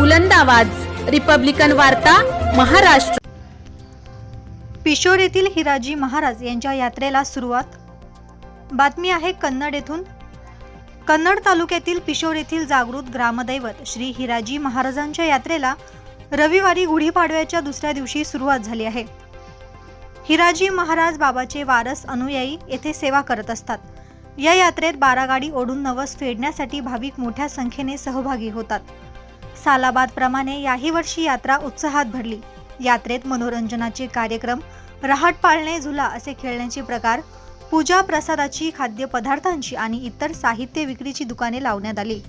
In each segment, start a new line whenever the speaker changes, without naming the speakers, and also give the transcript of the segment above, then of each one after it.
बुलंद आवाज. रिपब्लिकन वार्ता महाराष्ट्र.
पिशोर येथील हिराजी महाराज यांच्या यात्रेला सुरुवात. बातमी आहे कन्नड येथून. कन्नड तालुक्यातील पिशोर येथील जागृत ग्रामदैवत श्री हिराजी महाराजांच्या यात्रेला रविवारी गुढीपाडव्याच्या दुसऱ्या दिवशी सुरुवात झाली आहे. हिराजी महाराज बाबाचे वारस अनुयायी येथे सेवा करत असतात. या यात्रेत बारा गाडी ओढून नवस फेडण्यासाठी भाविक मोठ्या संख्येने सहभागी होतात. सालाबाद प्रमाणे याही वर्षी यात्रा उत्साहात भरली. यात्रेत मनोरंजनाचे कार्यक्रम रहाट पाळणे झुला असे खेळण्याचे प्रकार पूजा प्रसादाची खाद्यपदार्थांची आणि इतर साहित्य विक्रीची दुकाने लावण्यात आली.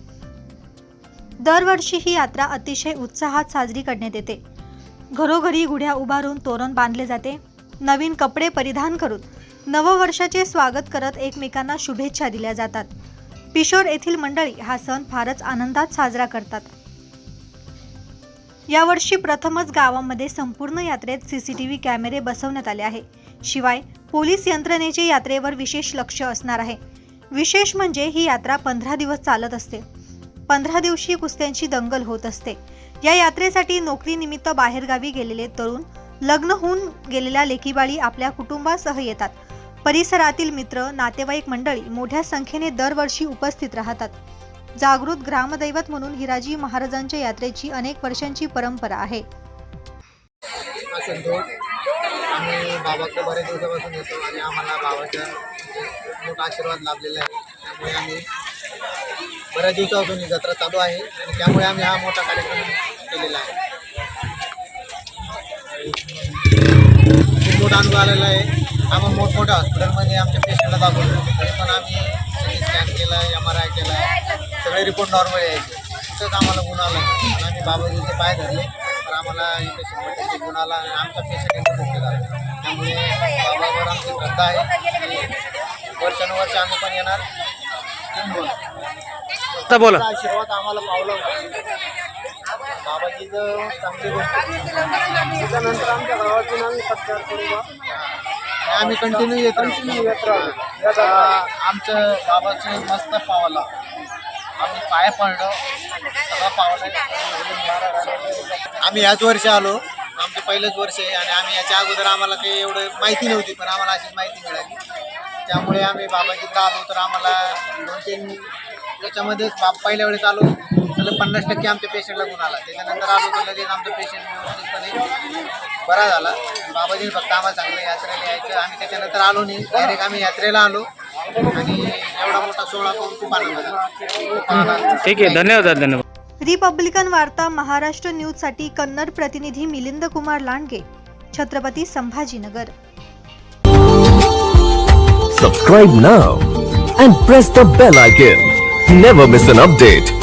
दरवर्षी ही यात्रा अतिशय उत्साहात साजरी करण्यात येते. घरोघरी गुढ्या उभारून तोरण बांधले जाते. नवीन कपडे परिधान करून नववर्षाचे स्वागत करत एकमेकांना शुभेच्छा दिल्या जातात. पिशोर येथील मंडळी हा सण फारच आनंदात साजरा करतात. यावर्षी प्रथमच गावामध्ये संपूर्ण यात्रेत सीसीटीव्ही कॅमेरे बसवण्यात आले आहे. शिवाय पोलीस यंत्रणेचे यात्रेवर विशेष लक्ष असणार आहे. विशेष म्हणजे ही यात्रा पंधरा दिवस चालत असते. पंधरा दिवशी कुस्त्यांची दंगल होत असते. या यात्रेसाठी नोकरीनिमित्त बाहेरगावी गेलेले तरुण लग्न होऊन गेलेल्या लेकीबाळी आपल्या कुटुंबासह येतात. परिसरातील मित्र नातेवाईक मंडळी मोठ्या संख्येने दरवर्षी उपस्थित राहतात. जागृत ग्रामदैवत म्हणून हिराजी महाराजांच्या यात्रेची अनेक वर्षांची परंपरा आहे.
आम्ही बाबाकडे बरेच दिवसापासून येतो आणि आम्हाला बाबाचा मोठा आशीर्वाद लाभलेला आहे. त्यामुळे आम्ही बऱ्याच दिवसापासून ही जत्रा चालू आहे आणि त्यामुळे आम्ही हा मोठा कार्यक्रम केलेला आहे. खूप मोठा अनुभव आलेला आहे. आम्ही मोठमोठ्या हॉस्पिटलमध्ये आमच्या पेशंटला दाखवलं. तरी पण आम्ही स्कॅन केला एम आर आय केला. आहे सगळे रिपोर्ट नॉर्मल यायचे तिथंच आम्हाला गुण आला. आणि आम्ही बाबाजीचे पाय धरले. तर आम्हाला इथे शंभर टक्के गुण आला आणि आमचा पेशंट एकदम मुक्त झाला त्यामुळे बाबावर आमची श्रद्धा आहे. वर्षानुवर्ष आम्ही पण येणार.
बोला.
आशीर्वाद आम्हाला पावला बाबाजीचं चांगली गोष्ट. त्याच्यानंतर आमच्या गावातून आम्ही सत्कार करू आम्ही कंटिन्यू येत कंटिन्यू येत राहतो आमचं बाबाचं मस्त पावला. आम्ही पाय पडलो. सगळं पावलं. आम्ही याच वर्षी आलो. आमचं पहिलंच वर्ष आहे आणि आम्ही याच्या अगोदर आम्हाला काही एवढं माहिती नव्हती पण आम्हाला अशीच माहिती मिळाली. त्यामुळे आम्ही बाबाजीकडे आलो तर आम्हाला दोन तीन याच्यामध्येच बाप पहिल्या वेळेस आलो तर पन्नास टक्के आमच्या पेशंटला गुण आला. त्याच्यानंतर आलो तर लगेच आमचा पेशंट व्यवस्थितपणे बरा झाला. बाबाजीने फक्त आम्हाला चांगलं यात्रेला यायचं. आम्ही त्याच्यानंतर आलो नाही. डायरेक्ट आम्ही यात्रेला आलो. आणि एवढा मोठा सोहळा पाहून खूप आनंद झाला खूप आनंद
ठीक आहे धन्यवाद धन्यवाद
रिपब्लिकन वार्ता महाराष्ट्र न्यूजसाठी कन्नड प्रतिनिधी Milind Kumar Landge Chhatrapati Sambhajinagar
Subscribe now and press the bell icon. Never miss an update.